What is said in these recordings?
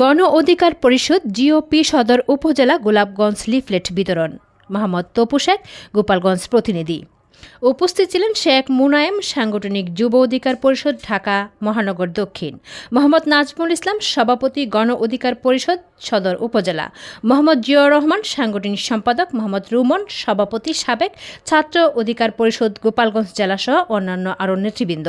গণ অধিকার পরিষদ জিওপি সদর উপজেলা গোলাপগঞ্জ লিফলেট বিতরণ। মোহাম্মদ তপু শেখ, গোপালগঞ্জ প্রতিনিধি। উপস্থিত ছিলেন শেখ মুনায়েম, সাংগঠনিক যুব অধিকার পরিষদ ঢাকা, মহানগর দক্ষিণ। মোহাম্মদ নাজমুল ইসলাম, সভাপতি গণ অধিকার পরিষদ সদর উপজেলা। মোহাম্মদ জিয়াউর রহমান, সাংগঠনিক সম্পাদক মোহাম্মদ রুমন, সভাপতি সাবেক ছাত্র অধিকার পরিষদ গোপালগঞ্জ জেলাসহ অন্যান্য আরও নেতৃবৃন্দ।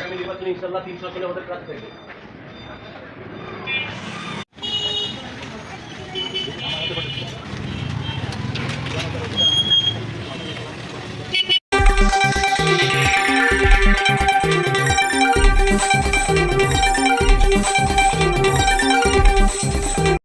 আগামী নির্বাচনে ইনশাল্লাহ তিনশো আসনে আমাদের প্রার্থী